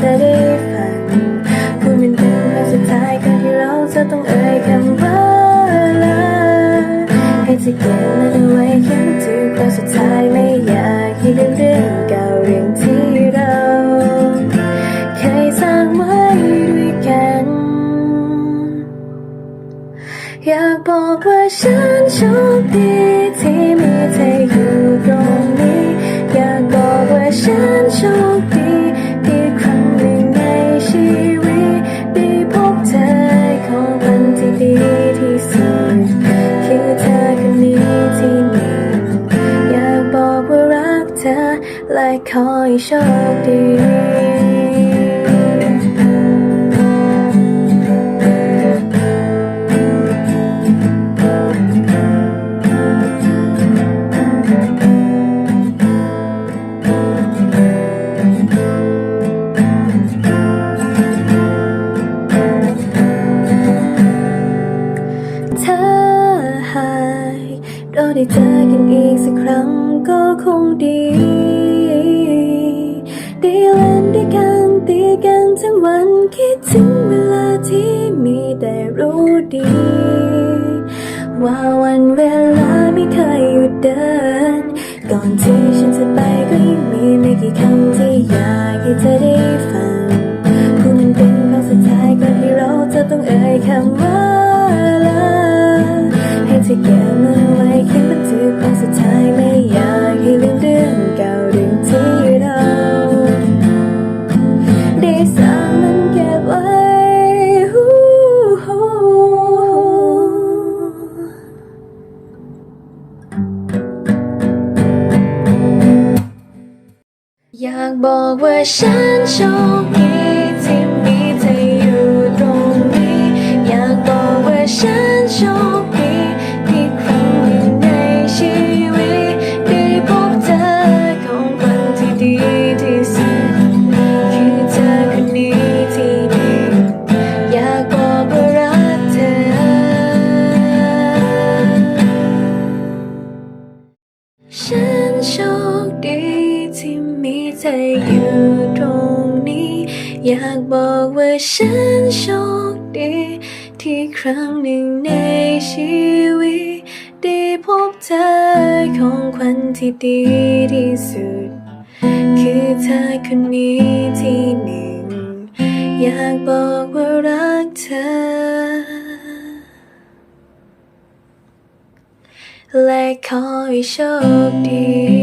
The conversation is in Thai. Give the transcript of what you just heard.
จะได้ฟังคู่เป็นเพื่อนสุดท้ายก่อนที่เราจะต้องเอ่ยคำว่าลาให้จะเก็บมันเอาไว้คิดถึงตอนสุดท้ายไม่อยากคิดเรื่องเก่าเรื่องที่เราเคยสร้างไว้ด้วยกัน อยากบอกว่าฉันโชคดีที่มีเธออยู่ตรงนี้ อยากบอกว่าฉัน ที่สุดคือเธอคนนี้ที่มีอยากบอกว่ารักเธอและขอให้โชคดี ได้เจอกันอีกสักครั้งก็คงดี ได้เล่นด้วยกันตีกันทั้งวันคิดถึงเวลาที่มีแต่รู้ดี ว่าวันเวลาไม่เคยหยุดเดิน ก่อนที่ ได้สร้างมันเก็บไว้อยากบอกว่าฉันโชคดี ธออยู่ตรงนี้ อยากบอกว่าฉันโชคดี ที่ครั้งหนึ่งในชีวิต ได้พบเธอของขวัญที่ดีที่สุด คือเธอคนนี้ที่หนึ่ง อยากบอกว่ารักเธอและขอให้โชคดี